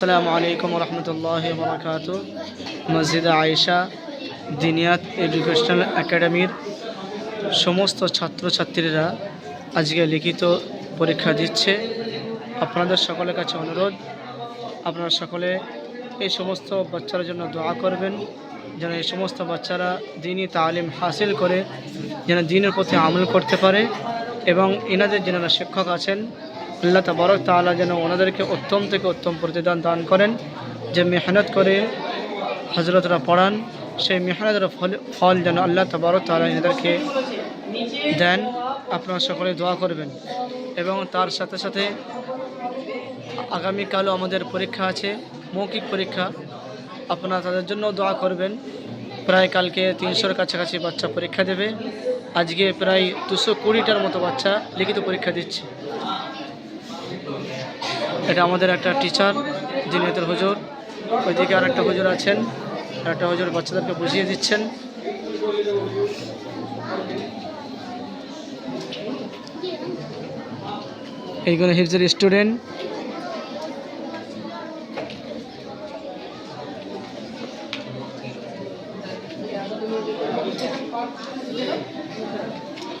আসসালামু আলাইকুম রহমতুল্লাহ বরকাত মসজিদ আয়েশা, দিনিয়াত এডুকেশনাল একাডেমির সমস্ত ছাত্রছাত্রীরা আজকে লিখিত পরীক্ষা দিচ্ছে। আপনাদের সকলের কাছে অনুরোধ, আপনারা সকলে এই সমস্ত বাচ্চার জন্য দোয়া করবেন, যেন এই সমস্ত বাচ্চারা দিনই তালিম হাসিল করে, যেন দিনের প্রতি আমল করতে পারে এবং এনাদের যারা শিক্ষক আছেন আল্লাহ তাবারক তালা যেন ওনাদেরকে উত্তম থেকে উত্তম প্রতিদান দান করেন। যে মেহনত করে হজরতরা পড়ান, সেই মেহনতের ফল ফল যেন আল্লাহ তাবারক তালা এনাদেরকে দেন। আপনারা সকলে দোয়া করবেন। এবং তার সাথে সাথে আগামীকালও আমাদের পরীক্ষা আছে, মৌখিক পরীক্ষা। আপনারা তাদের জন্য দোয়া করবেন। প্রায় কালকে তিনশোর কাছাকাছি বাচ্চা পরীক্ষা দেবে। আজকে প্রায় দুশো কুড়িটার মতো বাচ্চা লিখিত পরীক্ষা দিচ্ছে। এটা আমাদের একটা টিচার দিনেতের হুজুর। ওইদিকে আর একটা হুজুর আছেন একটা হুজুর বাচ্চাদেরকে বুঝিয়ে দিচ্ছেন। এইগুলো হিফজের স্টুডেন্ট